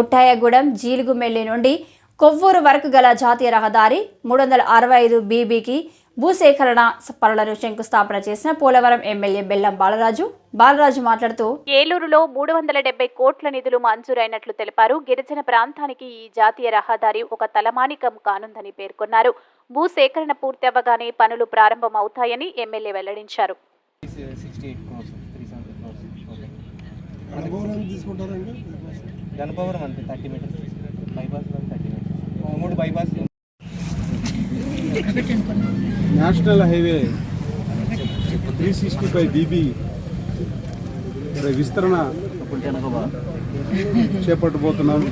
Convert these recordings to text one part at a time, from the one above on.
బుట్టాయగూడెం జీలుగుమెల్లి నుండి కొవ్వూరు వరకు గల జాతీయ రహదారి మూడు వందల అరవై ఐదు బీబీకి భూసేకరణ పనులను శంకుస్థాపన చేసిన పోలవరం ఎమ్మెల్యే బెల్లం బాలరాజు. బాలరాజు మాట్లాడుతూ ఏలూరులో మూడు వందల డెబ్బై కోట్ల నిధులు మంజూరైనట్లు తెలిపారు. గిరిజన ప్రాంతానికి ఈ జాతీయ రహదారి ఒక తలమానికం కానుందని పేర్కొన్నారు. భూసేకరణ పూర్తి అవ్వగానే పనులు ప్రారంభమవుతాయని ఎమ్మెల్యే వెల్లడించారు. గణపవరం అంతే thirty metres. Bypass thirty metres. మూడు bypass national highway three sixty five B విస్తరణ చేపట్టబోతున్నాం.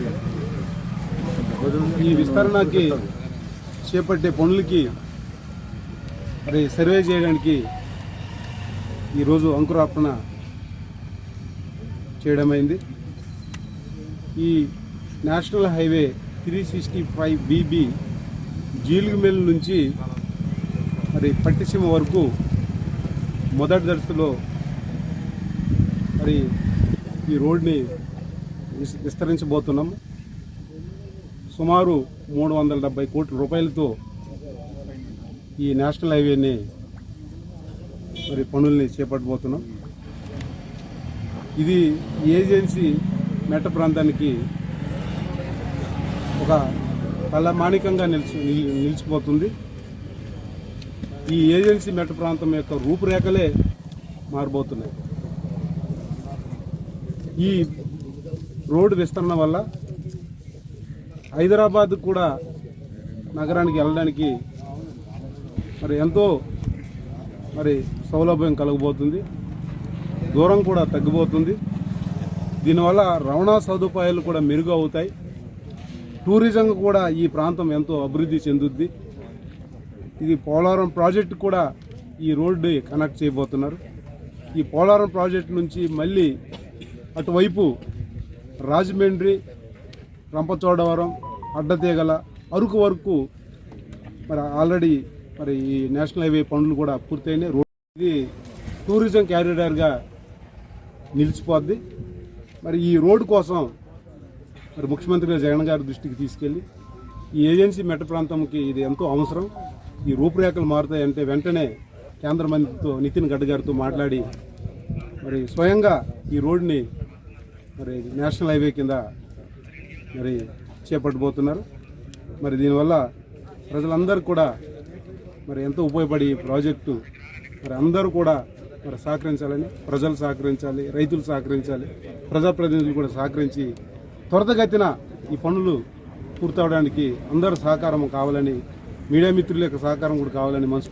ఈ విస్తరణకి చేపట్టే పనులకి మరి సర్వే చేయడానికి ఈరోజు అంకురార్పణ చేయడమైంది. ఈ national highway three sixty five BB జీలుగుమెల్ నుంచి మరి పట్టిసీమ వరకు మొదటి దశలో మరి ఈ రోడ్ని విస్తరించబోతున్నాము సుమారు మూడు వందల డెబ్బై కోట్ల రూపాయలతో ఈ నేషనల్ హైవేని మరి పనుల్ని చేపట్టబోతున్నాం. ఇది ఏజెన్సీ మెట్ట ప్రాంతానికి ఒక తలమాణికంగా నిలిచి నిలి- నిలిచిపోతుంది. ఈ ఏజెన్సీ మెట్ట ప్రాంతం యొక్క రూపురేఖలే మారిపోతున్నాయి. ఈ రోడ్డు విస్తరణ వల్ల హైదరాబాద్ కూడా నగరానికి వెళ్ళడానికి మరి ఎంతో మరి సౌలభ్యం కలగబోతుంది. దూరం కూడా తగ్గిపోతుంది. దీనివల్ల రవాణా సదుపాయాలు కూడా మెరుగు అవుతాయి. టూరిజం కూడా ఈ ప్రాంతం ఎంతో అభివృద్ధి చెందుద్ది. ఇది పోలవరం ప్రాజెక్టు కూడా ఈ రోడ్డు కనెక్ట్ చేయబోతున్నారు. ఈ పోలవరం ప్రాజెక్టు నుంచి మళ్ళీ అటువైపు రాజమండ్రి రంపచోడవరం అడ్డతీగల అరకు వరకు మరి ఆల్రెడీ మరి ఈ నేషనల్ హైవే పనులు కూడా పూర్తయినాయి. రోడ్ ఇది టూరిజం క్యారిడర్గా నిలిచిపోద్ది. మరి ఈ రోడ్డు కోసం మరి ముఖ్యమంత్రి గారు జగన్ గారి దృష్టికి తీసుకెళ్ళి ఈ ఏజెన్సీ మెట్ట ప్రాంతంకి ఇది ఎంతో అవసరం. ఈ రూపురేఖలు మారుతాయంటే వెంటనే కేంద్ర మంత్రితో నితిన్ గడ్కరీ గారితో మాట్లాడి మరి స్వయంగా ఈ రోడ్ని మరి నేషనల్ హైవే కింద మరి చేపట్టబోతున్నారు. మరి దీనివల్ల ప్రజలందరూ కూడా మరి ఎంతో ఉపయోగపడి ప్రాజెక్టు మరి అందరూ కూడా మరి సహకరించాలని ప్రజలు సహకరించాలి రైతులు సహకరించాలి ప్రజాప్రతినిధులు కూడా సహకరించి త్వరతగతిన ఈ పనులు పూర్తవడానికి అందరూ సహకారం కావాలని మీడియా మిత్రుల యొక్క సహకారం కూడా కావాలని మనసు